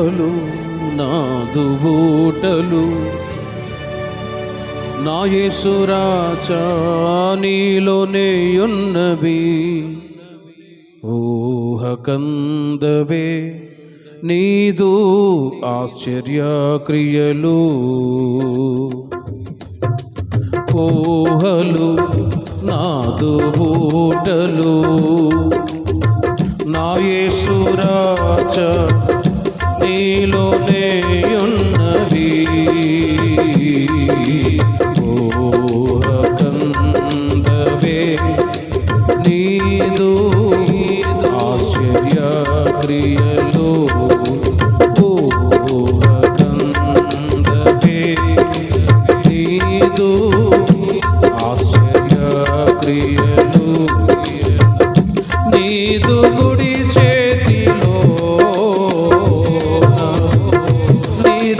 శ్రమలు నా బూటలు నా యేసురాచానీలోనే ఉన్నవి ఊహ కందవే నీదు ఆశ్చర్యక్రియలు. ఊహలు నాదు బూటలు నా యేసురాచా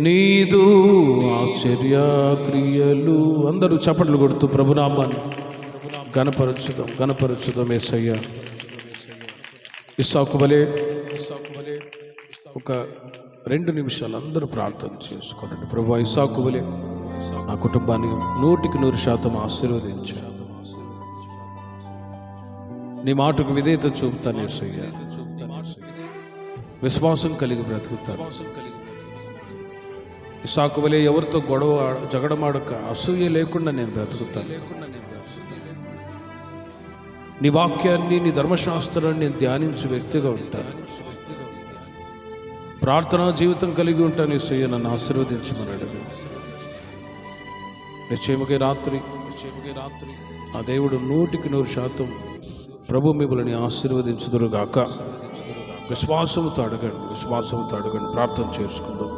నీదు ఆశ్చర్య క్రియలు. అందరూ చప్పట్లు కొడుతూ ప్రభునామాన్ని. గణపరచుదాం గణపరచుదాం ఏసయ్యా. ఇసాకు వలే ఒక రెండు నిమిషాలు అందరూ ప్రార్థన చేసుకోనండి. ప్రభు ఇసాకు వలే నా కుటుంబాన్ని నూటికి నూరు శాతం ఆశీర్వదించు. నీ మాటకు విధేయత చూపుతాను విశ్వాసం కలిగి బ్రతుకుతాను. ఇసాకు వలే ఎవరితో గొడవ జగడమాడక అసూయ లేకుండా నేను బ్రతుకుతాను. నీ వాక్యాన్ని నీ ధర్మశాస్త్రాన్ని నేను ధ్యానించే వ్యక్తిగా ఉంటాను ప్రార్థనా జీవితం కలిగి ఉంటాను ఇసయ్య నన్ను ఆశీర్వదించమని అడుగు నిశ్చయముకి రాత్రి నిశ్చయముకి రాత్రి ఆ దేవుడు నూటికి నూరు శాతం ప్రభు మిమ్మల్ని ఆశీర్వదించుదురుగాక. విశ్వాసముతో అడగండి విశ్వాసముతో అడగండి ప్రార్థన చేసుకుందాం.